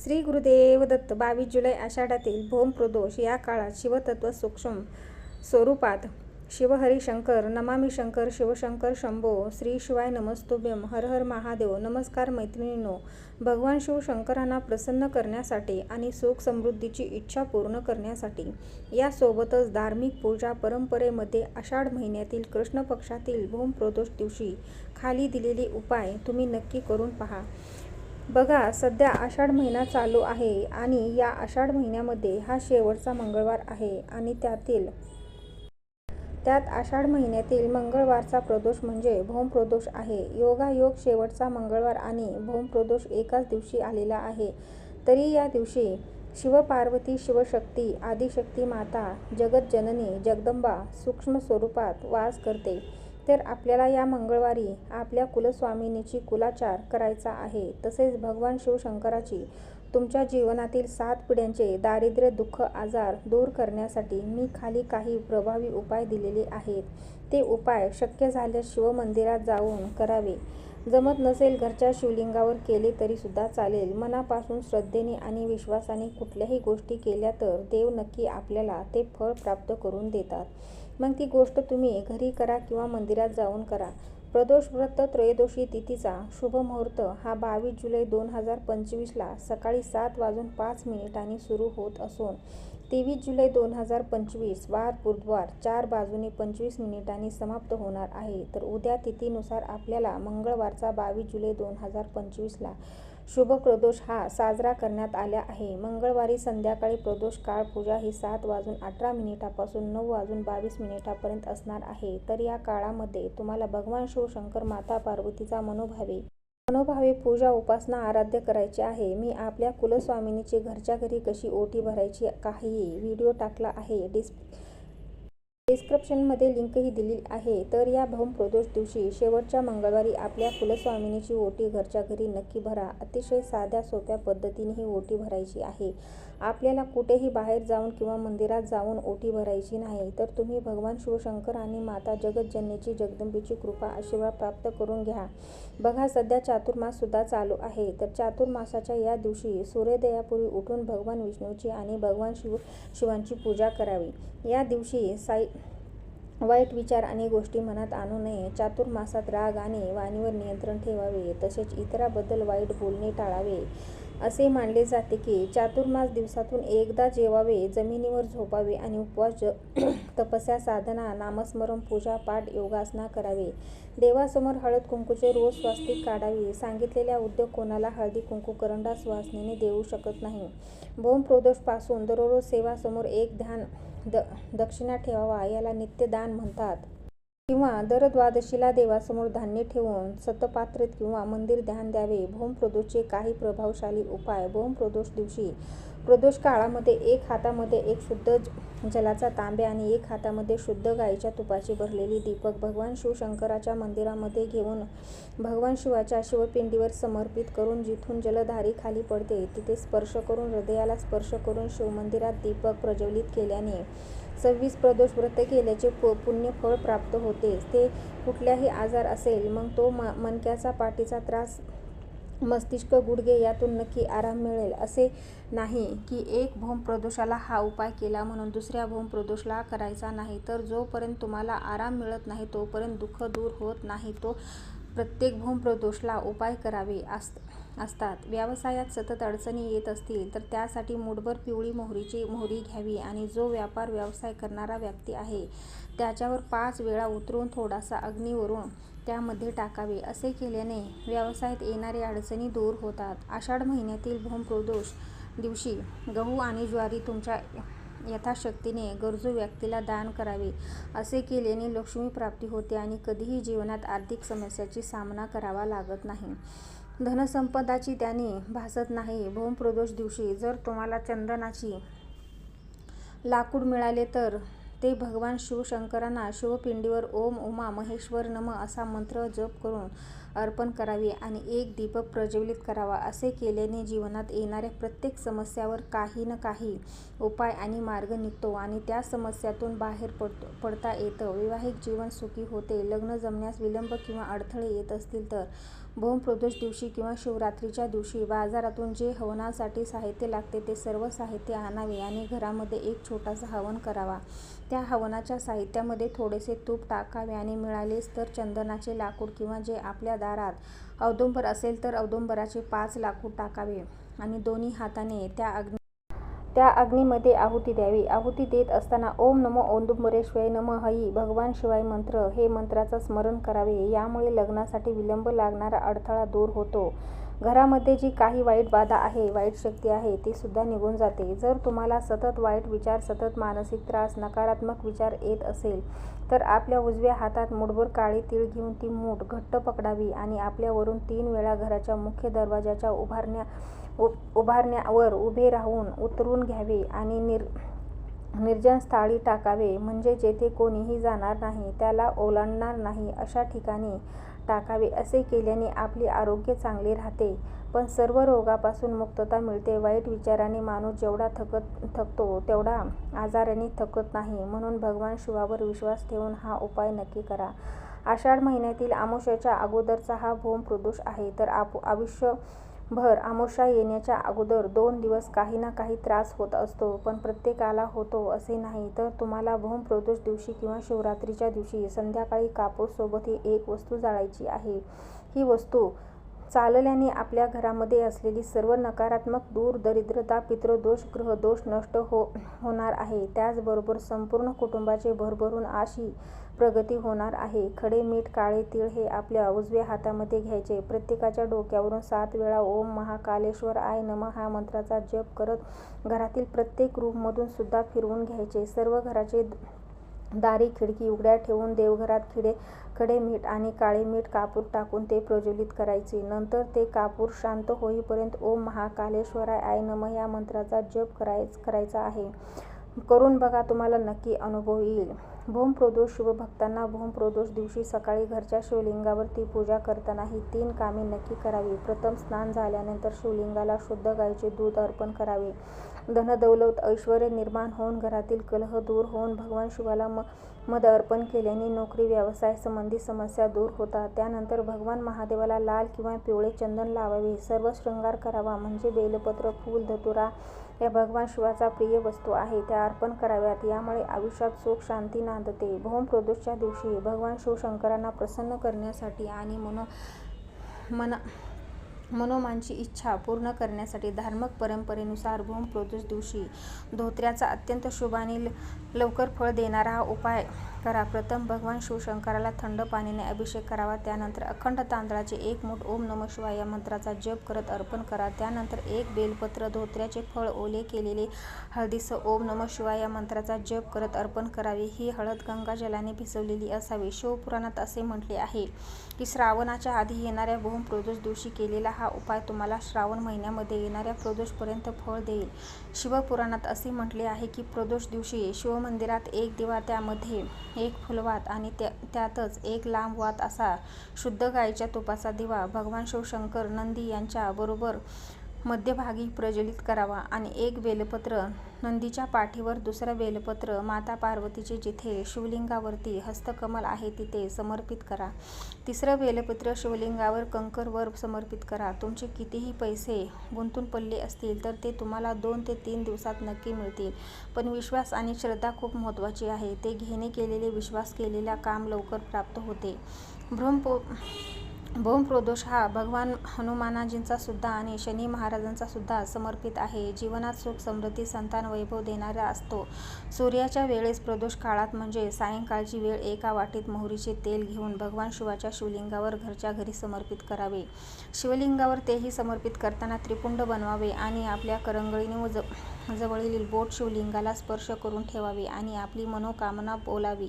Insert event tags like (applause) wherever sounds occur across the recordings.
श्री गुरुदेव दत्त बावीस जुलै आषाढातील भोम प्रदोष या काळात शिवतत्व सूक्ष्म स्वरूपात शिवहरी शंकर नमामी शंकर शिवशंकर शंभो श्री शिवाय नमस्तुभ्यं हर हर महादेव नमस्कार मैत्रिणींनो भगवान शिव शंकरांना प्रसन्न करण्यासाठी आणि सुख समृद्धीची इच्छा पूर्ण करण्यासाठी यासोबतच धार्मिक पूजा परंपरेमध्ये आषाढ महिन्यातील कृष्ण पक्षातील प्रदोष दिवशी खाली दिलेले उपाय तुम्ही नक्की करून पहा. बघा सध्या आषाढ महिना चालू आहे आणि या आषाढ महिन्यामध्ये हा शेवटचा मंगळवार आहे आणि त्यातील त्यात आषाढ महिन्यातील मंगळवारचा प्रदोष म्हणजे भौमप्रदोष आहे. योगायोग शेवटचा मंगळवार आणि भौमप्रदोष एकाच दिवशी आलेला आहे. तरी या दिवशी शिवपार्वती शिवशक्ती आदिशक्ती माता जगतजननी जगदंबा सूक्ष्म स्वरूपात वास करते. तर आपल्याला या मंगळवारी आपल्या कुलस्वामिनीची कुलाचार करायचा आहे. तसेच भगवान शिवशंकराची तुमच्या जीवनातील सात पिढ्यांचे दारिद्र्य दुःख आजार दूर करण्यासाठी मी खाली काही प्रभावी उपाय दिलेले आहेत. ते उपाय शक्य झाल्यास शिवमंदिरात जाऊन करावे. जमत नसेल घरच्या शिवलिंगावर केले तरीसुद्धा चालेल. मनापासून श्रद्धेने आणि विश्वासाने कुठल्याही गोष्टी केल्या तर देव नक्की आपल्याला ते फळ प्राप्त करून देतात. मग ती गोष्ट तुम्ही घरी करा किंवा मंदिरात जाऊन करा. प्रदोष व्रत त्रयोदशी तिथीचा शुभ मुहूर्त हा बावीस जुलै दोन हजार पंचवीसला सकाळी सात वाजून पाच मिनिटांनी सुरू होत असून तेवीस जुलै दोन हजार पंचवीस वार बुधवार चार बाजूने पंचवीस मिनिटांनी समाप्त होणार आहे. तर उद्या तिथीनुसार आपल्याला मंगळवारचा बावीस जुलै दोन हजार पंचवीसला शुभ प्रदोष हा साजरा करण्यात आला आहे. मंगळवारी संध्याकाळी प्रदोष काळ पूजा ही सात वाजून अठरा मिनिटापासून नऊ वाजून बावीस मिनिटापर्यंत असणार आहे. तर या काळामध्ये तुम्हाला भगवान शिवशंकर माता पार्वतीचा मनोभावे मनोभावे पूजा उपासना आराध्य करायची आहे. मी आपल्या कुलस्वामिनीची घरच्या घरी कशी ओटी भरायची काही व्हिडिओ टाकला आहे. डिस्प्ले डिस्क्रिप्शनमध्ये लिंकही दिली आहे. तर या भौम प्रदोष दिवशी शेवटच्या मंगळवारी आपल्या कुलस्वामिनीची ओटी घरच्या घरी नक्की भरा. अतिशय साध्या सोप्या पद्धतीने ही ओटी भरायची आहे. आपल्याला कुठेही बाहेर जाऊन किंवा मंदिरात जाऊन ओटी भरायची नाही. तर तुम्ही भगवान शिवशंकर आणि माता जगतजननीची जगदंबेची कृपा आशीर्वाद प्राप्त करून घ्या. बघा सध्या चातुर्माससुद्धा चालू आहे. तर चातुर्मासाच्या या दिवशी सूर्योदयापूर्वी उठून भगवान विष्णूची आणि भगवान शिव शिवांची पूजा करावी. या दिवशी साई वाईट विचार आणि गोष्टी मनात आणू नये. चातुर्मासात राग आणि वाणीवर नियंत्रण ठेवावे. तसेच इतराबद्दल वाईट बोलणे टाळावे. असे मानले जाते की चातुर्मास दिवसातून एकदा जेवावे जमिनीवर झोपावे आणि उपवास (clears throat) तपस्या साधना नामस्मरण पूजा पाठ योगासना करावे. देवासमोर हळद कुंकूचे रोज स्वास्तिक काढावे. सांगितलेल्या उद्योग कोणाला हळदी कुंकू करंडा स्वासनेने देऊ शकत नाही. भोमप्रदोषपासून दररोज सेवासमोर एक ध्यान द दक्षिणा ठेवावा याला नित्यदान म्हणतात. किंवा दर द्वादशीला देवासमोर धान्य ठेवून सतपात्रेत किंवा मंदिर ध्यान द्यावे. भोमप्रदोषचे काही प्रभावशाली उपाय. भोमप्रदोष दिवशी प्रदोष काळामध्ये एक हातामध्ये एक शुद्ध जलाचा तांबे आणि एक हातामध्ये शुद्ध गाईच्या तुपाची भरलेली दीपक भगवान शिवशंकराच्या मंदिरामध्ये घेऊन भगवान शिवाच्या शिवपिंडीवर समर्पित करून जिथून जलधारी खाली पडते तिथे स्पर्श करून हृदयाला स्पर्श करून शिवमंदिरात दीपक प्रज्वलित केल्याने सव्वीस प्रदोष व्रत केल्याचे पुण्य फळ प्राप्त होते. ते कुठल्याही आजार असेल मग तो म मणक्याचा पाठीचा त्रास मस्तिष्क गुडघे यातून नक्की आराम मिळेल असे नाही की एक भोम प्रदोषाला हा उपाय केला म्हणून दुसऱ्या भोम प्रदोषला करायचा नाही. तर जोपर्यंत तुम्हाला आराम मिळत नाही तोपर्यंत दुःख दूर होत नाही. तो प्रत्येक भोम प्रदोषला उपाय करावे. अस असतात. व्यवसायात सतत अडचणी येत असतील तर त्यासाठी मूठभर पिवळी मोहरीची मोहरी घ्यावी आणि जो व्यापार व्यवसाय करणारा व्यक्ती आहे त्याच्यावर पाच वेळा उतरून थोडासा अग्नीवरून त्यामध्ये टाकावे. असे केल्याने व्यवसायात येणाऱ्या अडचणी दूर होतात. आषाढ महिन्यातील भूमप्रदोष दिवशी गहू आणि ज्वारी तुमच्या यथाशक्तीने गरजू व्यक्तीला दान करावे. असे केल्याने लक्ष्मी प्राप्ती होते आणि कधीही जीवनात आर्थिक समस्याची सामना करावा लागत नाही. धनसंपदाची त्याने भासत नाही. भूमप्रदोष दिवशी जर तुम्हाला चंदनाची लाकूड मिळाले तर ते भगवान शिवशंकरांना शिवपिंडीवर ओम उमा महेश्वर नम असा मंत्र जप करून अर्पण करावे आणि एक दीपक प्रज्वलित करावा. असे केल्याने जीवनात येणाऱ्या प्रत्येक समस्यावर काही ना काही उपाय आणि मार्ग निघतो आणि त्या समस्यातून बाहेर पडतो पडता येतं. वैवाहिक जीवन सुखी होते लग्न जमण्यास विलंब किंवा अडथळे येत असतील तर भूमप्रदोष दिवशी किंवा शिवरात्रीच्या दिवशी बाजारातून जे हवनासाठी साहित्य लागते ते सर्व साहित्य आणावे आणि घरामध्ये एक छोटासा हवन करावा. त्या हवनाच्या साहित्यामध्ये थोडेसे तूप टाकावे आणि मिळालेच तर चंदनाचे लाकूड किंवा जे आपल्या दारात औदुंबर असेल तर औदुंबराचे पाच लाकूड टाकावे आणि दोन्ही हाताने त्या त्या अग्नीमध्ये आहुती द्यावी. आहुती देत असताना ओम नमो औदुंबरेश्वराय नमः हई भगवान शिवाय मंत्र हे मंत्राचं स्मरण करावे. यामुळे लग्नासाठी विलंब लागणारा अडथळा दूर होतो. घरामध्ये जी काही वाईट बाधा आहे, वाईट शक्ती आहे ती सुद्धा निघून जाते. जर तुम्हाला सतत वाईट विचार, सतत मानसिक त्रास, नकारात्मक विचार येत असेल तर आपल्या उजव्या हातात मुठभर काळी तीळ घेऊन ती मूठ घट्ट पकडावी आणि आपल्यावरून तीन वेळा घराच्या मुख्य दरवाजाच्या उभारण्यावर उभे राहून उतरून घ्यावे आणि निर्जन स्थाळी टाकावे. म्हणजे जेथे कोणीही जाणार नाही, त्याला ओलांडणार नाही अशा ठिकाणी टाकावे. असे केल्याने आपले आरोग्य चांगले राहते, पण सर्व रोगापासून मुक्तता मिळते. वाईट विचाराने माणूस जेवढा थकत थकतो तेवढा आजाराने थकत नाही. म्हणून भगवान शिवावर विश्वास ठेवून हा उपाय नक्की करा. आषाढ महिन्यातील अमावास्येच्या अगोदरचा हा भूमप्रदोष आहे. तर भर आमोशा येण्याच्या अगोदर दोन दिवस काही ना काही त्रास होत असतो, पण प्रत्येकाला होतो असे नाही. तर तुम्हाला भूमप्रदोष दिवशी किंवा शिवरात्रीच्या दिवशी संध्याकाळी कापूर ही एक वस्तू जाळायची आहे. ही वस्तू चालल्याने आपल्या घरामध्ये असलेली सर्व नकारात्मक दूर, दरिद्रता, पितृदोष, ग्रहदोष नष्ट हो होणार आहे. त्याचबरोबर संपूर्ण कुटुंबाचे भरभरून अशी प्रगती होणार आहे. खडे मीठ, काळे तीळ हे आपल्या उजव्या हातामध्ये घ्यायचे. प्रत्येकाच्या डोक्यावरून सात वेळा ओम महाकालेश्वर आय नमः हा मंत्राचा जप करत घरातील प्रत्येक रूममधून सुद्धा फिरवून घ्यायचे. सर्व घराचे दारी खिडकी उघड्या ठेवून देवघरात खिडे खडे मीठ आणि काळे मीठ कापूर टाकून ते प्रज्वलित करायचे. नंतर ते कापूर शांत होईपर्यंत ओम महाकालेश्वराय नमः या मंत्राचा जप करायचा आहे. करून बघा, तुम्हाला नक्की अनुभव येईल. भूमप्रदोष शिवभक्तांना भूमप्रदोष दिवशी सकाळी घरच्या शिवलिंगावरती पूजा करताना ही तीन कामे नक्की करावी. प्रथम स्नान झाल्यानंतर शिवलिंगाला शुद्ध गाईचे दूध अर्पण करावे. धनदौलत, ऐश्वर्य निर्माण होऊन घरातील कलह दूर होऊन भगवान शिवाला मध अर्पण केल्याने नोकरी व्यवसाय संबंधी समस्या दूर होतात. त्यानंतर भगवान महादेवाला लाल किंवा पिवळे चंदन लावावे. सर्व शृंगार करावा. म्हणजे बेलपत्र, फूल, धतुरा या भगवान शिवाचा प्रिय वस्तू आहे त्या अर्पण कराव्यात. यामुळे आयुष्यात सुख शांती नांदते. भूमप्रदोषच्या दिवशी भगवान शिवशंकरांना प्रसन्न करण्यासाठी आणि मनो मन मनोमांची इच्छा पूर्ण करण्यासाठी धार्मिक परंपरेनुसार भूमप्रदोष दिवशी धोत्र्याचा अत्यंत शुभ आणि लवकर फळ देणारा हा उपाय करा. प्रथम भगवान शिवशंकराला थंड पाण्याने अभिषेक करावा. त्यानंतर अखंड तांदळाचे एक मूठ ओम नमः शिवाय या मंत्राचा जप करत अर्पण करा. त्यानंतर एक बेलपत्र, धोत्र्याचे फळ, ओले केलेले हळदीसह ओम नमः शिवाय या मंत्राचा जप करत अर्पण करावे. ही हळद गंगाजलाने भिजवलेली असावी. शिवपुराणात असे म्हटले आहे की श्रावणाच्या आधी येणाऱ्या भूमप्रदोष दिवशी केलेला हा उपाय तुम्हाला श्रावण महिन्यामध्ये येणाऱ्या प्रदोषपर्यंत फळ देईल. शिवपुराणात असे म्हटले आहे की प्रदोष दिवशी शिवमंदिरात एक दिवा, त्यामध्ये एक फुलवात आणि त्या त्यातच एक लांब वात असा शुद्ध गाईच्या तुपाचा दिवा. भगवान शिवशंकर, नंदी यांच्या बरोबर मध्यभागी प्रज्वलित करावा आणि एक बेलपत्र नंदीच्या पाठीवर, दुसरं बेलपत्र माता पार्वतीचे जिथे शिवलिंगावरती हस्तकमल आहे तिथे समर्पित करा. तिसरं बेलपत्र शिवलिंगावर कंकरवर समर्पित करा. तुमचे कितीही पैसे गुंतून पडले असतील तर ते तुम्हाला दोन ते तीन दिवसात नक्की मिळतील. पण विश्वास आणि श्रद्धा खूप महत्त्वाची आहे. ते घेणे केलेले, विश्वास केलेला काम लवकर प्राप्त होते. भूमप्रदोष हा भगवान हनुमानाजींचा सुद्धा आणि शनी महाराजांचा सुद्धा समर्पित आहे. जीवनात सुख, समृद्धी, संतान, वैभव देणारा असतो. सूर्याच्या वेळेस प्रदोष काळात म्हणजे सायंकाळची वेळ एका वाटीत मोहरीचे तेल घेऊन भगवान शिवाच्या शिवलिंगावर घरच्या घरी समर्पित करावे. शिवलिंगावर तेही समर्पित करताना त्रिपुंड बनवावे आणि आपल्या करंगळीने जवळील बोट शिवलिंगाला स्पर्श करून ठेवावे आणि आपली मनोकामना बोलावी.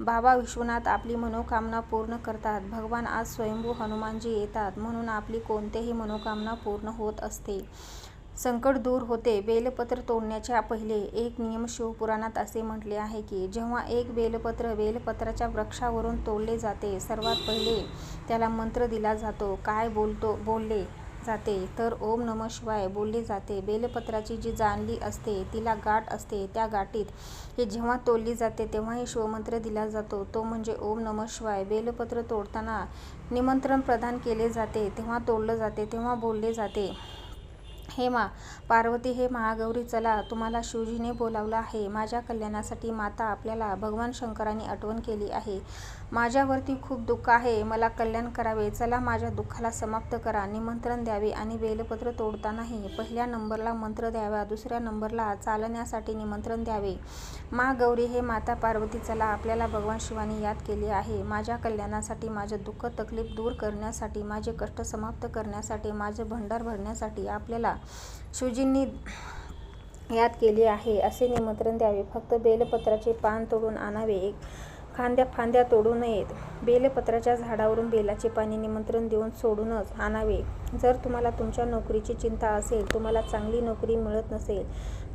बाबा विश्वनाथ आपली मनोकामना पूर्ण करतात. भगवान आज स्वयंभू हनुमानजी येतात म्हणून आपली कोणतीही मनोकामना पूर्ण होत असते. संकट दूर होते. बेलपत्र तोडण्याच्या पहिले एक नियम शिवपुराणात असे म्हटले आहे की जेव्हा एक बेलपत्र बेलपत्राच्या वृक्षावरून तोडले जाते, सर्वात पहिले त्याला मंत्र दिला जातो. काय बोलतो बोलले जाते. तर ओम नम शिवाय बोलले जाते. बेलपत्राची जी जाणली असते तिला गाठ असते. त्या गाठीत ही जेव्हा तोडली जाते तेव्हाही शिवमंत्र दिला जातो. तो म्हणजे ओम नम शिवाय. बेलपत्र तोडताना निमंत्रण प्रदान केले जाते. तेव्हा तोडलं जाते तेव्हा बोलले जाते. हे मा पार्वती हे महागौरी चला तुम्हाला शिवजीने बोलावलं आहे. माझ्या कल्याणासाठी माता आपल्याला भगवान शंकरांनी आठवण केली आहे. माझ्यावरती खूप दुःख आहे. मला कल्याण करावे. चला माझ्या दुःखाला समाप्त करा. निमंत्रण द्यावे आणि बेलपत्र तोडतानाही पहिल्या नंबरला मंत्र द्यावा. दुसऱ्या नंबरला चालण्यासाठी निमंत्रण द्यावे. मा गौरी हे माता पार्वती चला आपल्याला भगवान शिवानी याद केली आहे. माझ्या कल्याणासाठी माझे दुःख तकलीफ दूर करण्यासाठी माझे कष्ट समाप्त करण्यासाठी माझे भंडार भरण्यासाठी आपल्याला शिवजींनी याद केली आहे. असे निमंत्रण द्यावे. फक्त बेलपत्राचे पान तोडून आणावे. एक खांद्या फांद्या तोडू नयेत. बेलपत्राच्या झाडावरून बेलाचे पाणी निमंत्रण देऊन सोडूनच आणावे. जर तुम्हाला तुमच्या नोकरीची चिंता असेल तुम्हाला चांगली नोकरी मिळत नसेल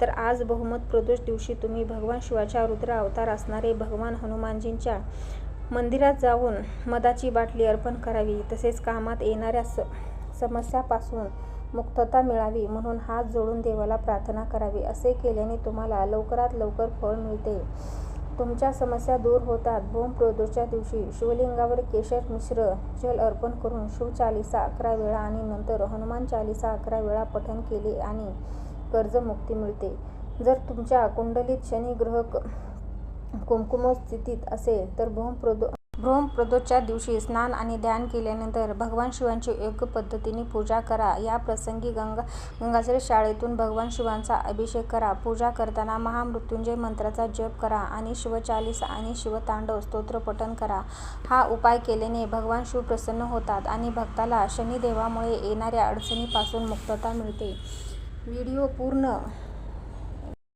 तर आज बहुमत प्रदोष दिवशी तुम्ही भगवान शिवाच्या रुद्र अवतार असणारे भगवान हनुमानजींच्या मंदिरात जाऊन मधाची बाटली अर्पण करावी. तसेच कामात येणाऱ्या स समस्यापासून मुक्तता मिळावी म्हणून हात जोडून देवाला प्रार्थना करावी असे केल्याने तुम्हाला लवकरात लवकर फळ मिळते. तुमच्या समस्या दूर होतात. भूमप्रदोषच्या दिवशी शिवलिंगावर केशर मिश्र जल अर्पण करून शिवचालिसा अकरा वेळा आणि नंतर हनुमान चालिसा अकरा वेळा पठन केले आणि कर्जमुक्ती मिळते. जर तुमच्या कुंडलीत शनी ग्रह स्थितीत असेल तर भ्रूमप्रदो भ्रूमप्रदोषच्या दिवशी स्नान आणि ध्यान केल्यानंतर भगवान शिवांची योग्य पद्धतीने पूजा करा. या प्रसंगी गंगा गंगाजल शाळेतून भगवान शिवांचा अभिषेक करा. पूजा करताना महामृत्युंजय मंत्राचा जप करा आणि शिवचालीस आणि शिवतांडव स्तोत्र पठन करा. हा उपाय केल्याने भगवान शिव प्रसन्न होतात आणि भक्ताला शनिदेवामुळे येणाऱ्या अडचणीपासून मुक्तता मिळते. व्हिडिओ पूर्ण